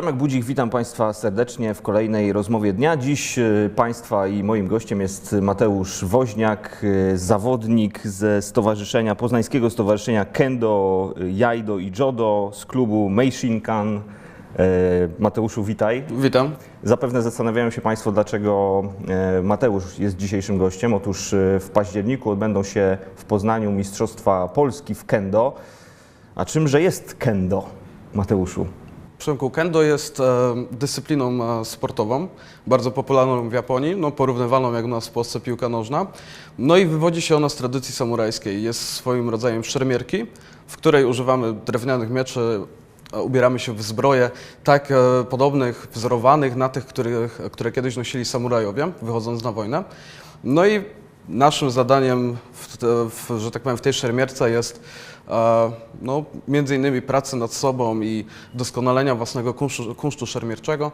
Przemek Budzik, witam Państwa serdecznie w kolejnej rozmowie dnia. Dziś y, Państwa i moim gościem jest Mateusz Woźniak, y, zawodnik ze stowarzyszenia, Poznańskiego Stowarzyszenia Kendo, Jaido i Jodo z klubu Meishinkan. Y, Mateuszu, witaj. Witam. Zapewne zastanawiają się Państwo, dlaczego Mateusz jest dzisiejszym gościem. Otóż w październiku odbędą się w Poznaniu Mistrzostwa Polski w kendo. A czymże jest kendo, Mateuszu? Przemku, kendo jest e, dyscypliną e, sportową, bardzo popularną w Japonii, no, porównywalną jak u nas w Polsce piłka nożna. No i wywodzi się ona z tradycji samurajskiej. Jest swoim rodzajem szermierki, w której używamy drewnianych mieczy, e, ubieramy się w zbroje tak podobnych, wzorowanych na tych, których, które kiedyś nosili samurajowie, wychodząc na wojnę. No i naszym zadaniem, w, w, że tak powiem, w tej szermierce jest e, no, między innymi pracy nad sobą i doskonalenia własnego kunsztu, kunsztu szermierczego,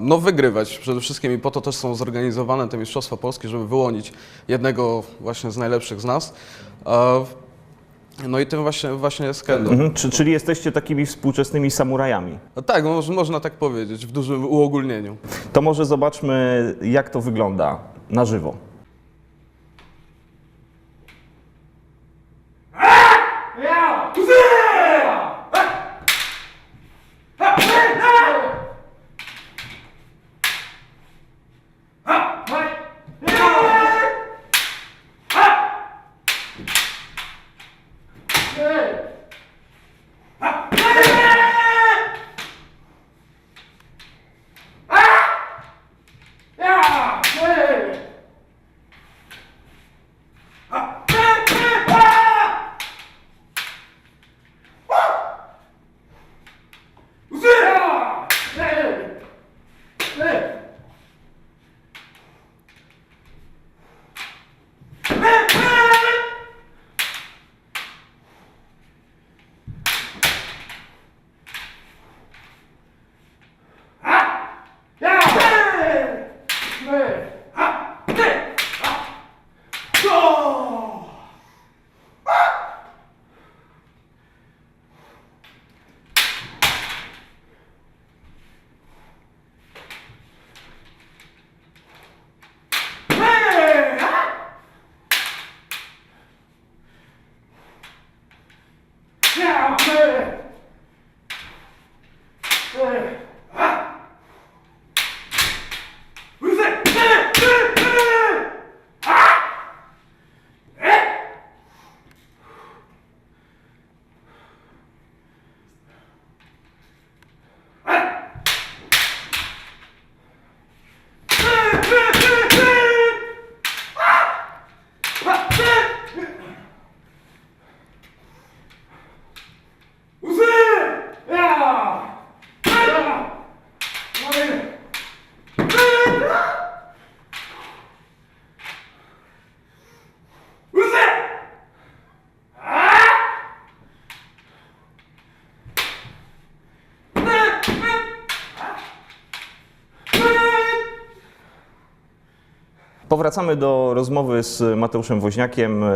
no, wygrywać przede wszystkim i po to też są zorganizowane te Mistrzostwa Polskie, żeby wyłonić jednego właśnie z najlepszych z nas. E, no i tym właśnie, właśnie jest kendo. Mhm, czy, czyli jesteście takimi współczesnymi samurajami. Tak, moż- można tak powiedzieć, w dużym uogólnieniu. To może zobaczmy, jak to wygląda na żywo. Powracamy do rozmowy z Mateuszem Woźniakiem. E,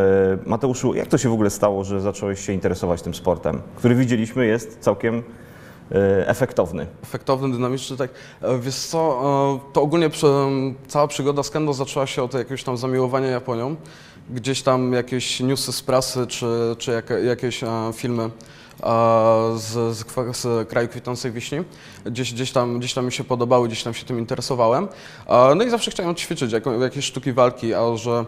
Mateuszu, jak to się w ogóle stało, że zacząłeś się interesować tym sportem, który widzieliśmy jest całkiem e, efektowny? efektowny, dynamiczny, tak. E, Wiesz co, to ogólnie cała przygoda z kendo zaczęła się od jakiegoś tam zamiłowania Japonią. Gdzieś tam jakieś newsy z prasy, czy, czy jak, jakieś filmy z, z, z kraju kwitnącej wiśni. Gdzieś, gdzieś, tam, gdzieś tam mi się podobały, gdzieś tam się tym interesowałem. No i zawsze chciałem ćwiczyć jakieś sztuki walki, a że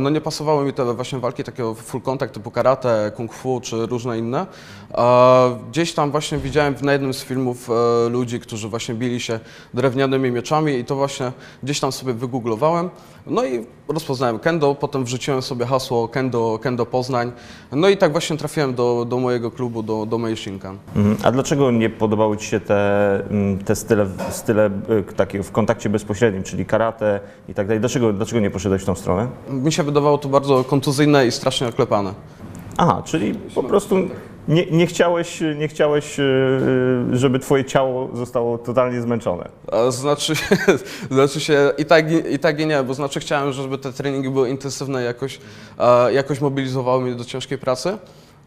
no nie pasowały mi te właśnie walki takiego full contact typu karate, kung fu czy różne inne. E, Gdzieś tam właśnie widziałem na jednym z filmów e, ludzi, którzy właśnie bili się drewnianymi mieczami i to właśnie gdzieś tam sobie wygooglowałem. No i rozpoznałem kendo, potem wrzuciłem sobie hasło kendo, kendo Poznań. No i tak właśnie trafiłem do, do mojego klubu, do, do Meishinkan. Mhm. A dlaczego nie podobały Ci się te, mm, te style, style y, takie w kontakcie bezpośrednim, czyli karate i tak dalej? Dlaczego, dlaczego nie poszedłeś w tą stronę? Mi się wydawało to bardzo kontuzyjne i strasznie oklepane. Aha, czyli po prostu nie, nie chciałeś, nie chciałeś, y, y, żeby Twoje ciało zostało totalnie zmęczone. A Znaczy, znaczy się i tak, i- tak i nie, bo znaczy chciałem, żeby te treningi były intensywne i jakoś, e, jakoś mobilizowały mnie do ciężkiej pracy.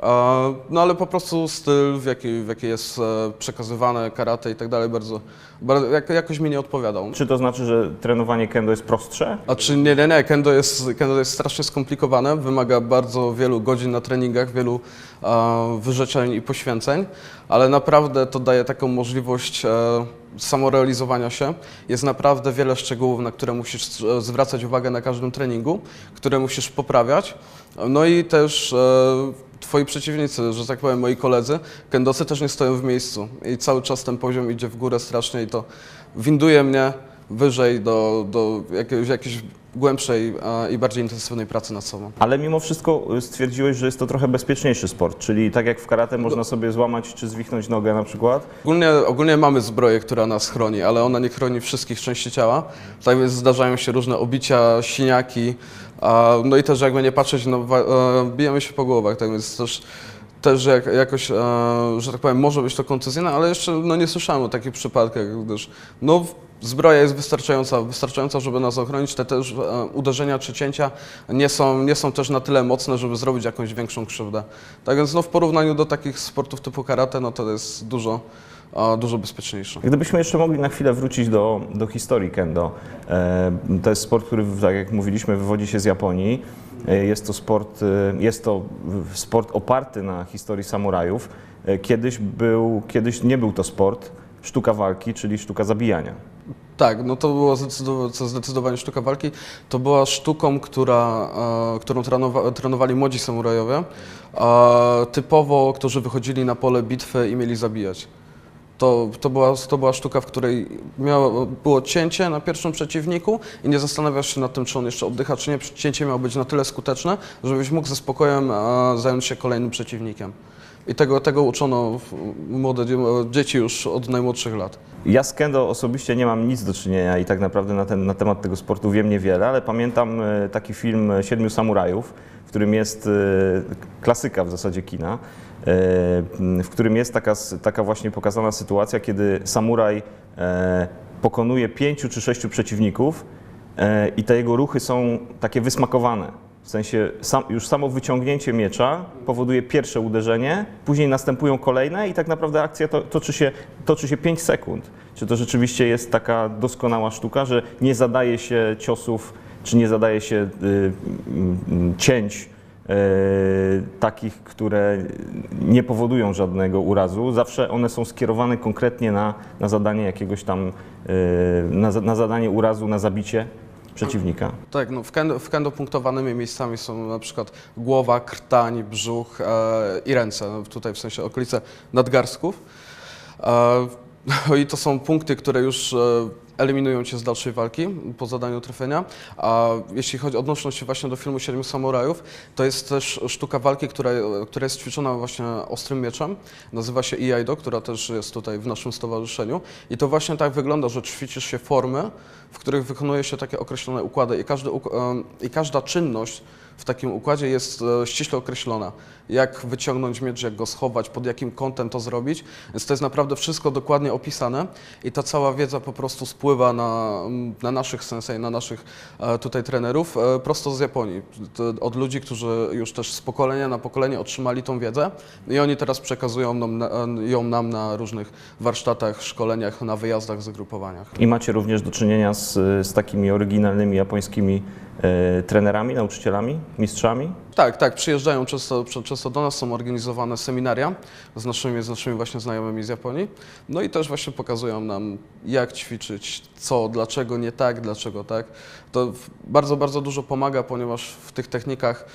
E, No ale po prostu styl, w jaki, w jaki jest e, przekazywane karate i tak dalej, bardzo, bardzo jak, jakoś mi nie odpowiadał. Czy to znaczy, że trenowanie kendo jest prostsze? A czy nie, nie, nie, kendo jest, kendo jest strasznie skomplikowane, wymaga bardzo wielu godzin na treningach, wielu e, wyrzeczeń i poświęceń, ale naprawdę to daje taką możliwość e, samorealizowania się. Jest naprawdę wiele szczegółów, na które musisz e, zwracać uwagę na każdym treningu, które musisz poprawiać. No i też e, twoi przeciwnicy, że tak powiem moi koledzy, kendosy też nie stoją w miejscu i cały czas ten poziom idzie w górę strasznie i to winduje mnie wyżej do, do jakiejś, jakiejś głębszej e, i bardziej intensywnej pracy nad sobą. Ale mimo wszystko y, stwierdziłeś, że jest to trochę bezpieczniejszy sport, czyli tak jak w karate można sobie złamać czy zwichnąć nogę na przykład. Ogólnie, ogólnie mamy zbroję, która nas chroni, ale ona nie chroni wszystkich części ciała. Tak więc zdarzają się różne obicia, siniaki, a, no i też jakby nie patrzeć, no, e, bijemy się po głowach, tak więc też, też jak, jakoś, e, że tak powiem, może być to kontuzyjne, ale jeszcze no, nie słyszałem o takich przypadkach, gdyż no, zbroja jest wystarczająca, wystarczająca, żeby nas ochronić. Te też e, uderzenia czy cięcia nie są, nie są też na tyle mocne, żeby zrobić jakąś większą krzywdę. Tak więc no, w porównaniu do takich sportów typu karate, no to jest dużo, dużo bezpieczniejsze. Gdybyśmy jeszcze mogli na chwilę wrócić do, do historii kendo. E, To jest sport, który, tak jak mówiliśmy, wywodzi się z Japonii. E, Jest to sport, e, jest to sport oparty na historii samurajów. Kiedyś, był, kiedyś nie był to sport, sztuka walki, czyli sztuka zabijania. Tak, no to było zdecydowanie, sztuka walki. To była sztuką, która, którą trenowa, trenowali młodzi samurajowie, typowo, którzy wychodzili na pole bitwy i mieli zabijać. To, to, była, to była sztuka, w której miało, było cięcie na pierwszym przeciwniku i nie zastanawiasz się nad tym, czy on jeszcze oddycha, czy nie. Cięcie miało być na tyle skuteczne, żebyś mógł ze spokojem e, zająć się kolejnym przeciwnikiem. I tego, tego uczono młode dzie- dzieci już od najmłodszych lat. Ja z kendo osobiście nie mam nic do czynienia i tak naprawdę na, ten, na temat tego sportu wiem niewiele, ale pamiętam e, taki film e, Siedmiu Samurajów, w którym jest e, klasyka w zasadzie kina, e, w którym jest taka, taka właśnie pokazana sytuacja, kiedy samuraj e, pokonuje pięciu czy sześciu przeciwników e, i te jego ruchy są takie wysmakowane. W sensie sam, już samo wyciągnięcie miecza powoduje pierwsze uderzenie, później następują kolejne i tak naprawdę akcja to, toczy, się, toczy się 5 sekund. Czy to rzeczywiście jest taka doskonała sztuka, że nie zadaje się ciosów, czy nie zadaje się y, y, y, cięć takich, które nie powodują żadnego urazu. Zawsze one są skierowane konkretnie na, na zadanie jakiegoś tam, y, na, na zadanie urazu, na zabicie przeciwnika. Tak, no w, kendo, w kendo punktowanymi miejscami są na przykład głowa, krtań, brzuch e, i ręce, no tutaj w sensie okolice nadgarstków. E, no i to są punkty, które już e, eliminują cię z dalszej walki po zadaniu trafienia. A jeśli chodzi odnośnie się właśnie do filmu Siedmiu Samurajów, to jest też sztuka walki, która, która jest ćwiczona właśnie ostrym mieczem. Nazywa się Iaido, która też jest tutaj w naszym stowarzyszeniu. I to właśnie tak wygląda, że ćwiczysz się formy, w których wykonuje się takie określone układy i, każdy, em, i każda czynność w takim układzie jest e, ściśle określona. Jak wyciągnąć miecz, jak go schować, pod jakim kątem to zrobić. Więc to jest naprawdę wszystko dokładnie opisane i ta cała wiedza po prostu spływa na, na naszych sensei, na naszych e, tutaj trenerów e, prosto z Japonii. Od ludzi, którzy już też z pokolenia na pokolenie otrzymali tą wiedzę i oni teraz przekazują nam, na- ją nam na różnych warsztatach, szkoleniach, na wyjazdach, zagrupowaniach. I macie również do czynienia z, z takimi oryginalnymi japońskimi trenerami, nauczycielami, mistrzami? Tak, tak, przyjeżdżają często, często do nas, są organizowane seminaria z naszymi, z naszymi właśnie znajomymi z Japonii. No i też właśnie pokazują nam, jak ćwiczyć, co, dlaczego nie tak, dlaczego tak. To bardzo, bardzo dużo pomaga, ponieważ w tych technikach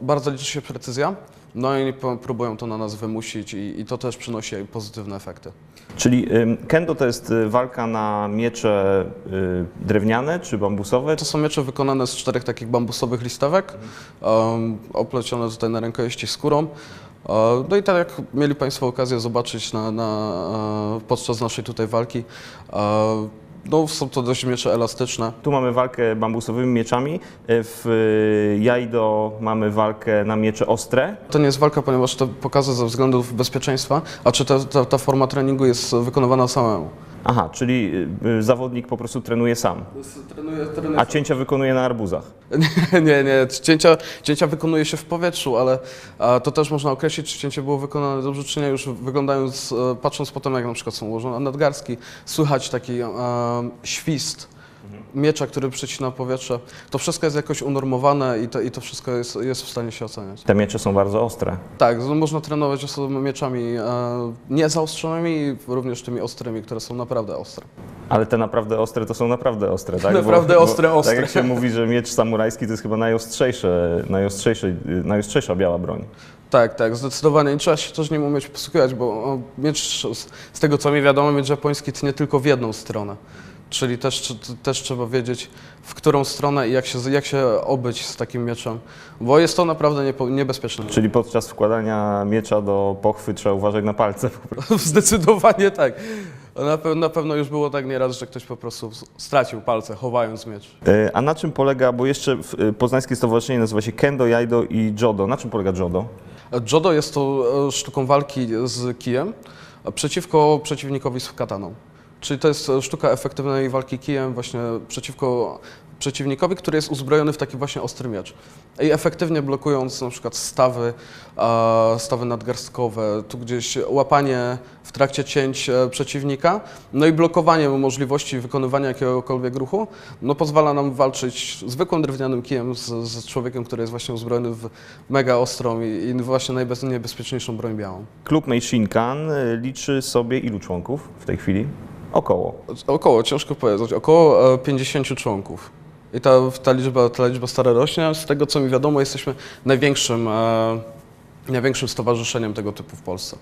bardzo liczy się precyzja. No i próbują to na nas wymusić i, i to też przynosi pozytywne efekty. Czyli kendo to jest y, walka na miecze y, drewniane czy bambusowe? To są miecze wykonane z czterech takich bambusowych listewek, um, oplecione tutaj na rękojeści skórą. E, No i tak jak mieli Państwo okazję zobaczyć na, na, e, podczas naszej tutaj walki, e, No, są to dość miecze elastyczne. Tu mamy walkę bambusowymi mieczami, w y, Jaido mamy walkę na miecze ostre. To nie jest walka, ponieważ te pokazy ze względów bezpieczeństwa, a czy ta, ta, ta forma treningu jest wykonywana samemu. Aha, czyli y, y, zawodnik po prostu trenuje sam, Trenuję, trenuję a cięcia wykonuje na arbuzach. Nie, nie, cięcia, cięcia wykonuje się w powietrzu, ale to też można określić, czy cięcie było wykonane dobrze, czy nie, już wyglądając, e, patrząc po tym, jak na przykład są ułożone nadgarstki, słychać taki e, świst miecza, który przecina powietrze. To wszystko jest jakoś unormowane i to, i to wszystko jest, jest w stanie się oceniać. Te miecze są bardzo ostre. Tak, z- można trenować osobami mieczami e, niezaostrzonymi, również tymi ostrymi, które są naprawdę ostre. Ale te naprawdę ostre to są naprawdę ostre, tak? Naprawdę ostre, ostre. Tak jak się mówi, że miecz samurajski to jest chyba najostrzejsze, najostrzejsze, najostrzejsza biała broń. Tak, tak, zdecydowanie. I trzeba się też nim umieć posługiwać, bo miecz, z, z tego co mi wiadomo, miecz japoński tnie tylko w jedną stronę. Czyli też, też trzeba wiedzieć, w którą stronę i jak się, jak się obyć z takim mieczem, bo jest to naprawdę niepo, niebezpieczne. Czyli podczas wkładania miecza do pochwy trzeba uważać na palce. Zdecydowanie tak. Na, pe- na pewno już było tak nieraz, że ktoś po prostu stracił palce, chowając miecz. E, A na czym polega, bo jeszcze w- e, poznańskie stowarzyszenie nazywa się Kendo, Jaido i Jodo. Na czym polega Jodo? Jodo jest to e, sztuką walki z kijem e, przeciwko przeciwnikowi z kataną. Czyli to jest e, sztuka efektywnej walki kijem właśnie przeciwko przeciwnikowi, który jest uzbrojony w taki właśnie ostry miecz. I efektywnie blokując na przykład stawy, stawy nadgarstkowe, tu gdzieś łapanie w trakcie cięć e, przeciwnika, no i blokowanie możliwości wykonywania jakiegokolwiek ruchu, no pozwala nam walczyć zwykłym drewnianym kijem z, z człowiekiem, który jest właśnie uzbrojony w mega ostrą i, i właśnie najniebezpieczniejszą broń białą. Klub Meishinkan e, liczy sobie ilu członków w tej chwili? Około. Około, ciężko powiedzieć, około e, 50 członków. I ta, ta, liczba, ta liczba stale rośnie. Z tego co mi wiadomo, jesteśmy największym, e, największym stowarzyszeniem tego typu w Polsce.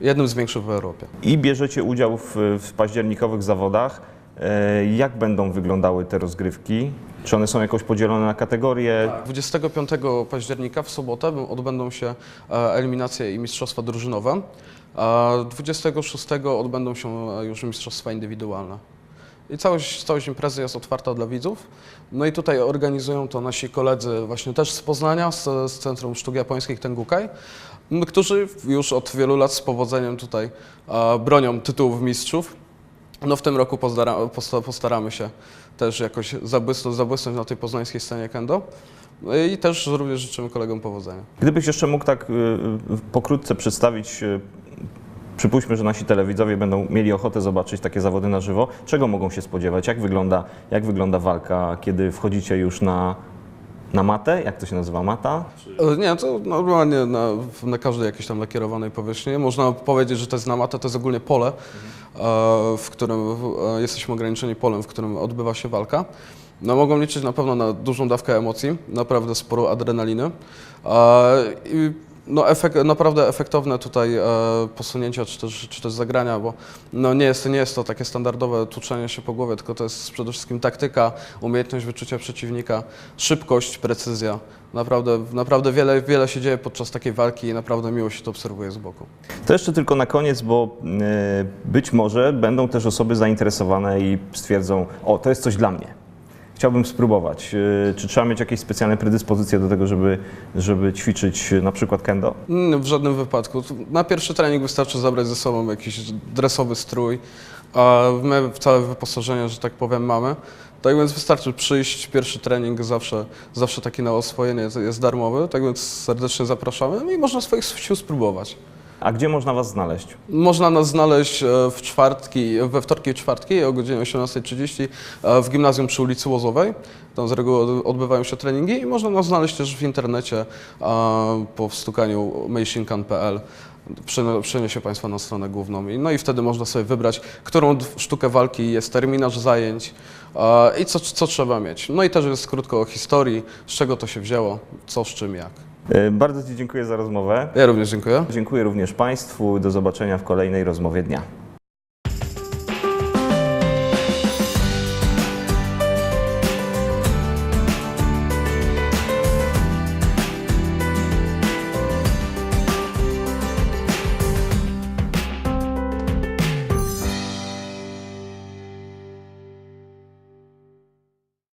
Jednym z większych w Europie. I bierzecie udział w, w październikowych zawodach. E, Jak będą wyglądały te rozgrywki? Czy one są jakoś podzielone na kategorie? 25 października w sobotę odbędą się e, eliminacje i mistrzostwa drużynowe. A 26 odbędą się e, już mistrzostwa indywidualne. I całość, całość imprezy jest otwarta dla widzów. No i tutaj organizują to nasi koledzy właśnie też z Poznania, z, z Centrum Sztuk Japońskich Tengukai, którzy już od wielu lat z powodzeniem tutaj e, bronią tytułów mistrzów. No w tym roku postara, posta- postaramy się też jakoś zabłysnąć, zabłysnąć na tej poznańskiej scenie kendo. No I też również życzymy kolegom powodzenia. Gdybyś jeszcze mógł tak y, y, pokrótce przedstawić, y, przypuśćmy, że nasi telewidzowie będą mieli ochotę zobaczyć takie zawody na żywo, czego mogą się spodziewać? Jak wygląda, jak wygląda walka, kiedy wchodzicie już na, na matę? Jak to się nazywa? Mata? E, Nie, to normalnie na, na każdej jakiejś tam lakierowanej powierzchni. Można powiedzieć, że to jest na matę, to jest ogólnie pole, e, w którym e, jesteśmy ograniczeni polem, w którym odbywa się walka. No, mogą liczyć na pewno na dużą dawkę emocji, naprawdę sporo adrenaliny. I no, naprawdę efektowne tutaj e, posunięcia czy też, czy też zagrania, bo no, nie, jest, nie jest to takie standardowe tłuczenie się po głowie, tylko to jest przede wszystkim taktyka, umiejętność wyczucia przeciwnika, szybkość, precyzja. Naprawdę, naprawdę wiele, wiele się dzieje podczas takiej walki i naprawdę miło się to obserwuje z boku. To jeszcze tylko na koniec, bo y, być może będą też osoby zainteresowane i stwierdzą, o, to jest coś dla mnie. Chciałbym spróbować. Y, Czy trzeba mieć jakieś specjalne predyspozycje do tego, żeby, żeby ćwiczyć y, na przykład kendo? Mm, W żadnym wypadku. Na pierwszy trening wystarczy zabrać ze sobą jakiś dresowy strój, a my całe wyposażenie, że tak powiem, mamy. Tak więc wystarczy przyjść, pierwszy trening zawsze, zawsze taki na oswojenie jest- jest darmowy, tak więc serdecznie zapraszamy i można swoich sił spróbować. A gdzie można Was znaleźć? Można nas znaleźć e, w czwartki, we wtorki i czwartki o godzinie 18.30 e, w gimnazjum przy ulicy Łozowej. Tam z reguły odbywają się treningi i można nas znaleźć też w internecie e, po wstukaniu meishinkan.pl. Przene- Przeniesie Państwa na stronę główną no i wtedy można sobie wybrać, którą sztukę walki jest terminarz zajęć i co, co trzeba mieć. No i też jest krótko o historii, z czego to się wzięło, co, z czym, jak. Y, Bardzo Ci dziękuję za rozmowę. Ja również dziękuję. Dziękuję również Państwu. Do zobaczenia w kolejnej rozmowie dnia.